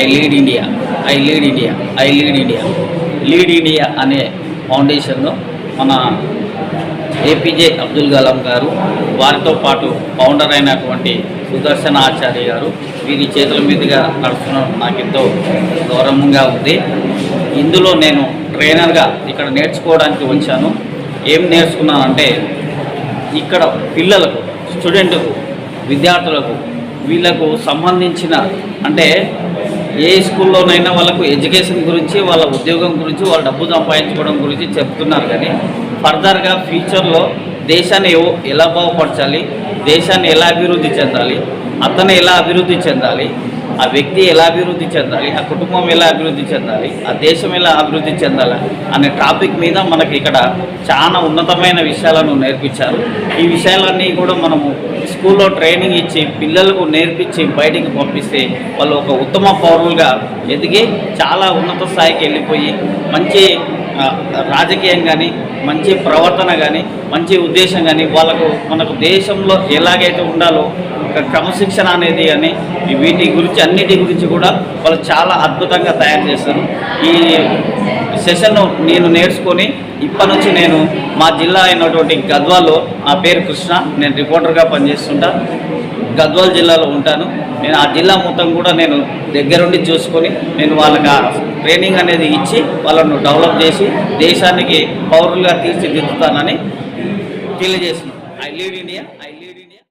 I lead India I lead India I lead India lead India అనే ఫౌండేషన్ను మన APJ Abdul Kalam గారు వారితో పాటు ఫౌండర్ అయినటువంటి సుదర్శన ఆచార్య గారు వీరి చేతుల మీదుగా నడుస్తున్న నాకు ఎంతో గౌరవంగా ఉంది. ఇందులో నేను ట్రైనర్గా ఇక్కడ నేర్చుకోవడానికి వచ్చాను. ఏం నేర్చుకున్నానంటే ఇక్కడ పిల్లలకు స్టూడెంట్కు విద్యార్థులకు వీళ్ళకు సంబంధించిన అంటే ఏ స్కూల్లోనైనా వాళ్ళకు ఎడ్యుకేషన్ గురించి వాళ్ళ ఉద్యోగం గురించి వాళ్ళ డబ్బు సంపాదించుకోవడం గురించి చెప్తున్నారు కానీ ఫర్దర్గా ఫ్యూచర్లో దేశాన్ని ఎలా బాగుపరచాలి దేశాన్ని ఎలా అభివృద్ధి చెందాలి అతను ఎలా అభివృద్ధి చెందాలి ఆ వ్యక్తి ఎలా అభివృద్ధి చెందాలి ఆ కుటుంబం ఎలా అభివృద్ధి చెందాలి ఆ దేశం ఎలా అభివృద్ధి చెందాలి అనే టాపిక్ మీద మనకి ఇక్కడ చాలా ఉన్నతమైన విషయాలను నేర్పించారు. ఈ విషయాలన్నీ కూడా మనము స్కూల్లో ట్రైనింగ్ ఇచ్చి పిల్లలకు నేర్పించి బయటికి పంపిస్తే వాళ్ళు ఒక ఉత్తమ పౌరులుగా ఎదిగి చాలా ఉన్నత స్థాయికి వెళ్ళిపోయి మంచి రాజకీయం కానీ మంచి ప్రవర్తన కానీ మంచి ఉద్దేశం కానీ వాళ్ళకు మనకు దేశంలో ఎలాగైతే ఉండాలో క్రమశిక్షణ అనేది అని వీటి గురించి అన్నిటి గురించి కూడా వాళ్ళు చాలా అద్భుతంగా తయారు చేస్తారు ఈ సెషన్ను నేను నేర్చుకొని ఇప్పటి నుంచి నేను మా జిల్లా అయినటువంటి గద్వాల్లో నా పేరు కృష్ణ నేను రిపోర్టర్గా పనిచేస్తుంటా. గద్వాల్ జిల్లాలో ఉంటాను. నేను ఆ జిల్లా మొత్తం కూడా నేను దగ్గరుండి చూసుకొని నేను వాళ్ళకి ఆ ట్రైనింగ్ అనేది ఇచ్చి వాళ్ళను డెవలప్ చేసి దేశానికి పౌరులుగా తీర్చిదిద్దుతానని తెలియజేస్తున్నాను. I lead India